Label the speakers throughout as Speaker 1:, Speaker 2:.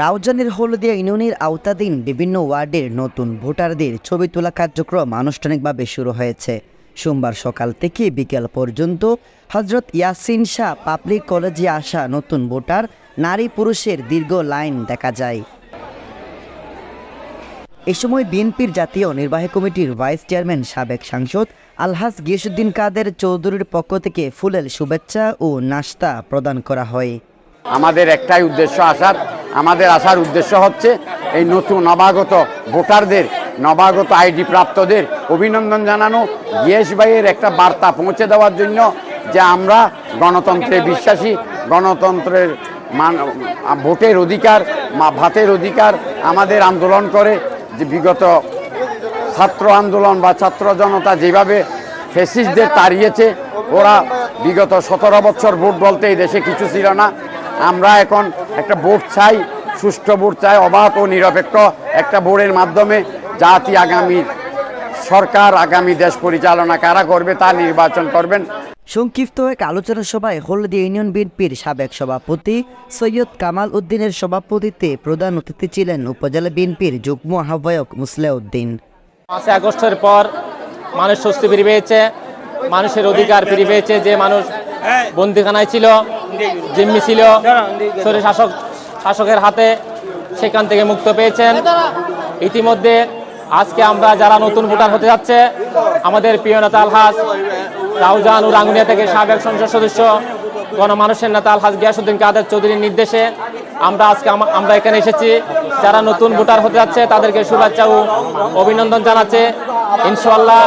Speaker 1: রাউজানের হলদিয়া ইউনিয়নের আওতাধীন বিভিন্ন ওয়ার্ডের নতুন ভোটারদের ছবি তোলা কার্যক্রম আনুষ্ঠানিকভাবে শুরু হয়েছে। সোমবার সকাল থেকে বিকেল পর্যন্ত হজরত ইয়াসিন শাহ পাবলিক কলেজে আসা নতুন ভোটার নারী পুরুষের দীর্ঘ লাইন দেখা যায়। এ সময় বিএনপির জাতীয় নির্বাহী কমিটির ভাইস চেয়ারম্যান সাবেক সাংসদ আলহাজ গিয়াসুদ্দিন কাদের চৌধুরীর পক্ষ থেকে ফুলের শুভেচ্ছা ও নাস্তা প্রদান করা হয়।
Speaker 2: আমাদের একটাই উদ্দেশ্য আসার আমাদের আসার উদ্দেশ্য হচ্ছে এই নতুন নবাগত ভোটারদের, নবাগত আইডি প্রাপ্তদের অভিনন্দন জানানো, গিয়েশ ভাইয়ের একটা বার্তা পৌঁছে দেওয়ার জন্য যে আমরা গণতন্ত্রে বিশ্বাসী, গণতন্ত্রের মান, ভোটের অধিকার ভাতের অধিকার আমাদের আন্দোলন করে, যে বিগত ছাত্র আন্দোলন বা ছাত্র জনতা যেভাবে ফেসিসদের তাড়িয়েছে, ওরা বিগত সতেরো বছর ভোট বলতে এই দেশে কিছু ছিল না। আমরা এখন একটা ভোট চাই সুষ্ঠু ভোট চাই অবাধ ও নিরপেক্ষ একটা ভোটের মাধ্যমে জাতি আগামী সরকার আগামী দেশ পরিচালনা কারা করবে তা নির্বাচন করবেন।
Speaker 1: সংক্ষিপ্ত এক আলোচনা সভায় হলদিয়া ইউনিয়ন বিএনপির সাবেক সভাপতি সৈয়দ কামাল উদ্দিনের সভাপতিত্বে প্রধান অতিথি ছিলেন উপজেলা বিএনপির যুগ্ম আহ্বায়ক মুসলেউদ্দিন।
Speaker 3: পাঁচই আগস্টের পর মানুষ স্বস্তি ফিরে পেয়েছে মানুষের অধিকার ফিরে পেয়েছে যে মানুষ বন্দিখানায় ছিল জিম্মি ছিল শরীর শাসক শাসকের হাতে সেখান থেকে মুক্ত পেয়েছেন। ইতিমধ্যে আজকে আমরা যারা নতুন ভোটার হতে যাচ্ছে, আমাদের প্রিয় নেতা আলহাজ রাউজান ও রাঙ্গুনিয়া থেকে সাবেক সংসদ সদস্য, গণমানুষের নেতা আলহাজ গিয়াসুদ্দিন কাদের চৌধুরীর নির্দেশে আমরা আজকে আমরা এখানে এসেছি। যারা নতুন ভোটার হতে যাচ্ছে, তাদেরকে শুভেচ্ছা ও অভিনন্দন জানাচ্ছে। ইনশাল্লাহ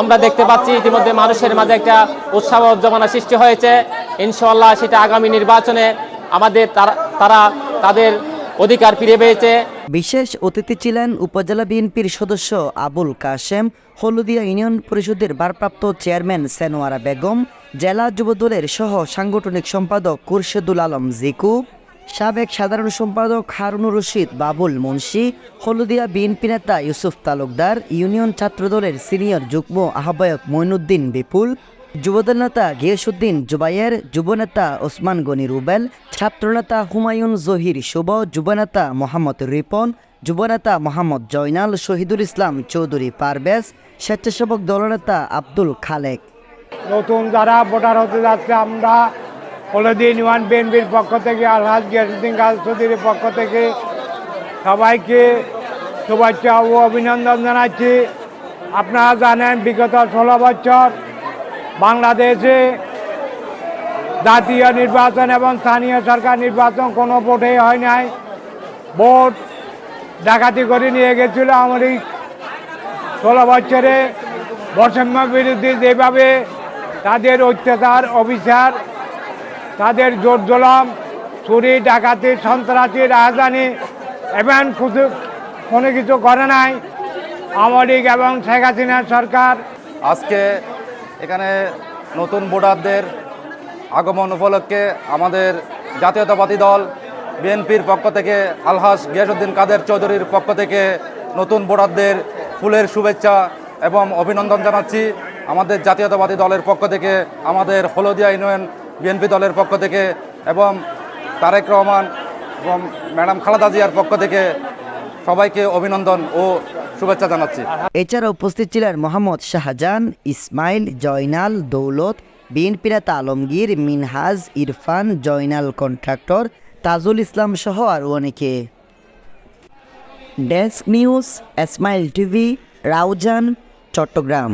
Speaker 3: আমরা দেখতে পাচ্ছি ইতিমধ্যে মানুষের মাঝে একটা উৎসাহ উদ্যমনা সৃষ্টি হয়েছে। ইনশাল্লাহ সেটা আগামী নির্বাচনে আমাদের তারা তাদের অধিকার ফিরে পেয়েছে।
Speaker 1: বিশেষ অতিথি ছিলেন উপজেলা বিএনপির সদস্য আবুল কাশেম, হলদিয়া ইউনিয়ন পরিষদের ভারপ্রাপ্ত চেয়ারম্যান সেনোয়ারা বেগম, জেলা যুবদলের সহ সাংগঠনিক সম্পাদক কুরশেদুল আলম জিকু, সাবেক সাধারণ সম্পাদক হারুনুর রশিদ বাবুল মুন্সি, হলদিয়া বিএনপি নেতা ইউসুফ তালুকদার, ইউনিয়ন ছাত্রদলের সিনিয়র যুগ্ম আহ্বায়ক মইনুদ্দিন বিপুল যুবদল নেতা গিয়াসুদ্দিন জুবাইয়ের যুবনেতা ওসমান গনি রুবেল, ছাত্রনেতা হুমায়ুন জহির শুভ, যুবনেতা মোহাম্মদ রিপন, যুবনেতা মোহাম্মদ জয়নাল, শহীদুল ইসলাম চৌধুরী পারভেজ, স্বেচ্ছাসেবক দলনেতা আব্দুল খালেক।
Speaker 4: নতুন যারা ভোটার হতে যাচ্ছে, আমরা হলদিন ওয়ান বিএনপির পক্ষ থেকে, আলহাজ গিয়াসুদ্দিন গাছ চৌধুরীর পক্ষ থেকে সবাইকে শুভেচ্ছা ও অভিনন্দন জানাচ্ছি। আপনারা জানেন, বিগত ষোলো বছর বাংলাদেশে জাতীয় নির্বাচন এবং স্থানীয় সরকার নির্বাচন কোনো ভোটেই হয় নাই। ভোট ডাকাতি করে নিয়ে গেছিল আমরিক ষোলো বছরে বৈষম্য বিরোধী যেভাবে তাদের অত্যাচার, অবিচার, তাদের জোর জলম, চুরি, ডাকাতি, সন্ত্রাসী, রাজধানী এবং কিছু, কোনো কিছু করে নাই। আমরিক এবং শেখ হাসিনার সরকার।
Speaker 5: আজকে এখানে নতুন ভোটারদের আগমন উপলক্ষে আমাদের জাতীয়তাবাদী দল, বিএনপির পক্ষ থেকে আলহাস গিয়াসুদ্দিন কাদের চৌধুরীর পক্ষ থেকে নতুন ভোটারদের ফুলের শুভেচ্ছা এবং অভিনন্দন জানাচ্ছি। আমাদের জাতীয়তাবাদী দলের পক্ষ থেকে, আমাদের হলদিয়া ইউনিয়ন বিএনপি দলের পক্ষ থেকে এবং তারেক রহমান এবং ম্যাডাম খালেদা জিয়ার পক্ষ থেকে সবাইকে অভিনন্দন ও শুভেচ্ছা জানাচ্ছি।
Speaker 1: এছাড়া উপস্থিত ছিলেন মোহাম্মদ শাহজাহান, ইসমাইল, জয়নাল, দৌলত বিন নেতা আলমগীর, মিনহাজ, ইরফান, জয়নাল কন্ট্রাক্টর, তাজুল ইসলাম সহ আরও অনেকে। Desk news, Esmail TV, Raozan, Chattogram.